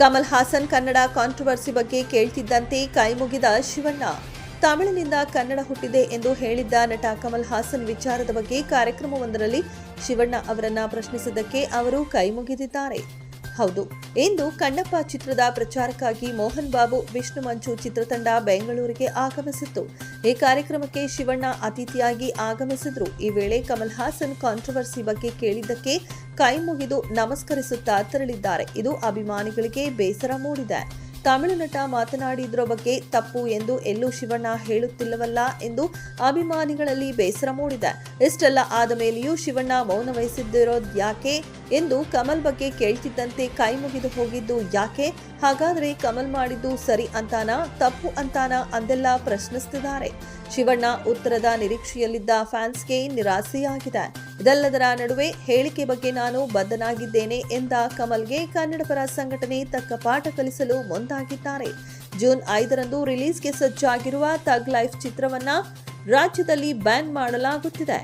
Kamal Haasan Kannada controversy ಬಗ್ಗೆ ಕೇಳ್ತಿದ್ದಂತೆ ಕೈಮುಗಿದ ಶಿವಣ್ಣ. ತಮಿಳಿನಿಂದ ಕನ್ನಡ ಹುಟ್ಟಿದೆ ಎಂದು ಹೇಳಿದ್ದ ನಟ ಕಮಲ್ ಹಾಸನ್ ವಿಚಾರದ ಬಗ್ಗೆ ಕಾರ್ಯಕ್ರಮವೊಂದರಲ್ಲಿ ಶಿವಣ್ಣ ಅವರನ್ನ ಪ್ರಶ್ನಿಸಿದ್ದಕ್ಕೆ ಅವರು ಕೈಮುಗಿದಿದ್ದಾರೆ ಹೌದು. ಇಂದು ಕಣ್ಣಪ್ಪ ಚಿತ್ರದ ಪ್ರಚಾರಕ್ಕಾಗಿ ಮೋಹನ್ ಬಾಬು, ವಿಷ್ಣು ಮಂಚು ಚಿತ್ರತಂಡ ಬೆಂಗಳೂರಿಗೆ ಆಗಮಿಸಿತ್ತು. ಈ ಕಾರ್ಯಕ್ರಮಕ್ಕೆ ಶಿವಣ್ಣ ಅತಿಥಿಯಾಗಿ ಆಗಮಿಸಿದ್ರು. ಈ ವೇಳೆ ಕಮಲ್ ಹಾಸನ್ ಕಾಂಟ್ರವರ್ಸಿ ಬಗ್ಗೆ ಕೇಳಿದ್ದಕ್ಕೆ ಕೈ ಮುಗಿದು ನಮಸ್ಕರಿಸುತ್ತಾ ತೆರಳಿದ್ದಾರೆ. ಇದು ಅಭಿಮಾನಿಗಳಿಗೆ ಬೇಸರ ಮೂಡಿದೆ. ತಮಿಳು ನಟ ಮಾತನಾಡಿದ್ರ ಬಗ್ಗೆ ತಪ್ಪು ಎಂದು ಎಲ್ಲೂ ಶಿವಣ್ಣ ಹೇಳುತ್ತಿಲ್ಲವಲ್ಲ ಎಂದು ಅಭಿಮಾನಿಗಳಲ್ಲಿ ಬೇಸರ ಮೂಡಿದೆ. ಇಷ್ಟೆಲ್ಲ ಆದ ಮೇಲೆಯೂ ಶಿವಣ್ಣ ಮೌನ ವಹಿಸಿದ್ದಿರೋದ್ ಯಾಕೆ ಎಂದು ಕಮಲ್ ಬಗ್ಗೆ ಕೇಳ್ತಿದ್ದಂತೆ ಕೈ ಮುಗಿದು ಹೋಗಿದ್ದು ಯಾಕೆ? ಹಾಗಾದ್ರೆ ಕಮಲ್ ಮಾಡಿದ್ದು ಸರಿ ಅಂತಾನಾ, ತಪ್ಪು ಅಂತಾನಾ ಅಂದೆಲ್ಲ ಪ್ರಶ್ನಿಸುತ್ತಿದ್ದಾರೆ ಶಿವಣ್ಣ ಉತ್ತರದ ನಿರೀಕ್ಷೆಯಲ್ಲಿದ್ದ ಫ್ಯಾನ್ಸ್ಗೆ ನಿರಾಸೆಯಾಗಿದೆ. ಇದೆಲ್ಲದರ ನಡುವೆ ಹೇಳಿಕೆ ಬಗ್ಗೆ ನಾನು ಬದ್ಧನಾಗಿದ್ದೇನೆ ಎಂದ ಕಮಲ್ಗೆ ಕನ್ನಡಪರ ಸಂಘಟನೆ ತಕ್ಕ ಪಾಠ ಕಲಿಸಲು ಮುಂದಾಗಿದ್ದಾರೆ. ಜೂನ್ ಐದರಂದು ರಿಲೀಸ್ಗೆ ಸಜ್ಜಾಗಿರುವ ತಗ್ ಲೈಫ್ ಚಿತ್ರವನ್ನ ರಾಜ್ಯದಲ್ಲಿ ಬ್ಯಾನ್ ಮಾಡಲಾಗುತ್ತಿದೆ.